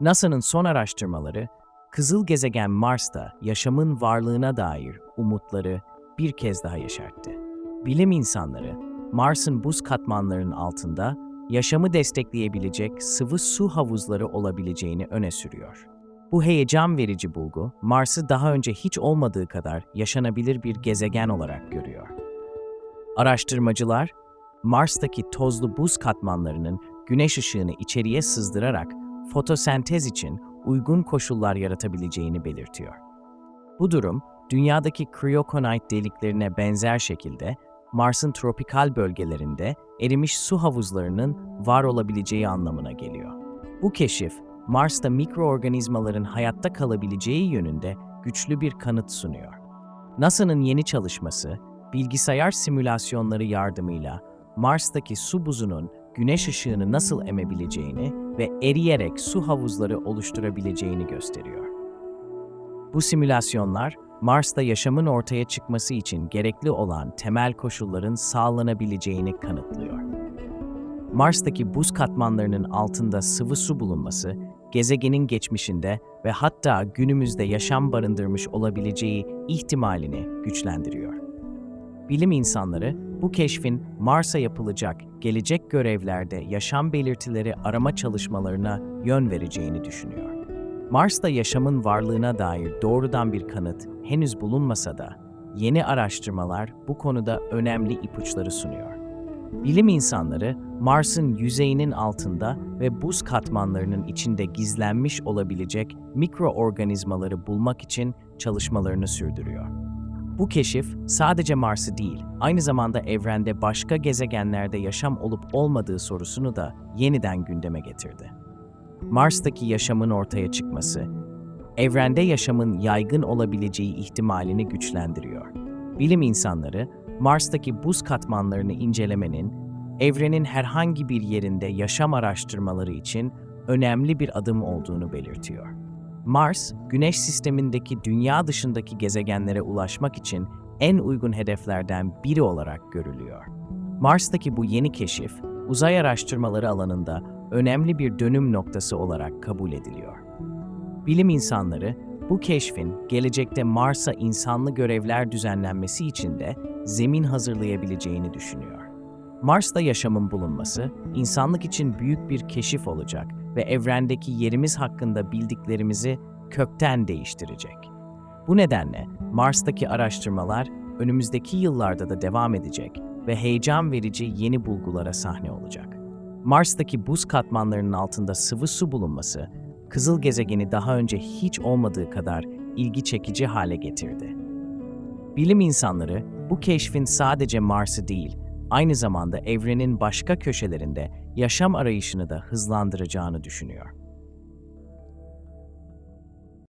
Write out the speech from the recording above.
NASA'nın son araştırmaları, kızıl gezegen Mars'ta yaşamın varlığına dair umutları bir kez daha yaşarttı. Bilim insanları, Mars'ın buz katmanlarının altında yaşamı destekleyebilecek sıvı su havuzları olabileceğini öne sürüyor. Bu heyecan verici bulgu, Mars'ı daha önce hiç olmadığı kadar yaşanabilir bir gezegen olarak görüyor. Araştırmacılar, Mars'taki tozlu buz katmanlarının güneş ışığını içeriye sızdırarak fotosentez için uygun koşullar yaratabileceğini belirtiyor. Bu durum, dünyadaki kryokonite deliklerine benzer şekilde Mars'ın tropikal bölgelerinde erimiş su havuzlarının var olabileceği anlamına geliyor. Bu keşif, Mars'ta mikroorganizmaların hayatta kalabileceği yönünde güçlü bir kanıt sunuyor. NASA'nın yeni çalışması, bilgisayar simülasyonları yardımıyla Mars'taki su buzunun güneş ışığını nasıl emebileceğini ve eriyerek su havuzları oluşturabileceğini gösteriyor. Bu simülasyonlar, Mars'ta yaşamın ortaya çıkması için gerekli olan temel koşulların sağlanabileceğini kanıtlıyor. Mars'taki buz katmanlarının altında sıvı su bulunması, gezegenin geçmişinde ve hatta günümüzde yaşam barındırmış olabileceği ihtimalini güçlendiriyor. Bilim insanları bu keşfin Mars'a yapılacak gelecek görevlerde yaşam belirtileri arama çalışmalarına yön vereceğini düşünüyor. Mars'ta yaşamın varlığına dair doğrudan bir kanıt henüz bulunmasa da yeni araştırmalar bu konuda önemli ipuçları sunuyor. Bilim insanları Mars'ın yüzeyinin altında ve buz katmanlarının içinde gizlenmiş olabilecek mikroorganizmaları bulmak için çalışmalarını sürdürüyor. Bu keşif sadece Mars'ı değil, aynı zamanda evrende başka gezegenlerde yaşam olup olmadığı sorusunu da yeniden gündeme getirdi. Mars'taki yaşamın ortaya çıkması, evrende yaşamın yaygın olabileceği ihtimalini güçlendiriyor. Bilim insanları, Mars'taki buz katmanlarını incelemenin, evrenin herhangi bir yerinde yaşam araştırmaları için önemli bir adım olduğunu belirtiyor. Mars, Güneş sistemindeki dünya dışındaki gezegenlere ulaşmak için en uygun hedeflerden biri olarak görülüyor. Mars'taki bu yeni keşif, uzay araştırmaları alanında önemli bir dönüm noktası olarak kabul ediliyor. Bilim insanları, bu keşfin gelecekte Mars'a insanlı görevler düzenlenmesi için de zemin hazırlayabileceğini düşünüyor. Mars'ta yaşamın bulunması, insanlık için büyük bir keşif olacak ve evrendeki yerimiz hakkında bildiklerimizi kökten değiştirecek. Bu nedenle Mars'taki araştırmalar önümüzdeki yıllarda da devam edecek ve heyecan verici yeni bulgulara sahne olacak. Mars'taki buz katmanlarının altında sıvı su bulunması, kızıl gezegeni daha önce hiç olmadığı kadar ilgi çekici hale getirdi. Bilim insanları bu keşfin sadece Mars'ı değil, aynı zamanda evrenin başka köşelerinde yaşam arayışını da hızlandıracağını düşünüyor.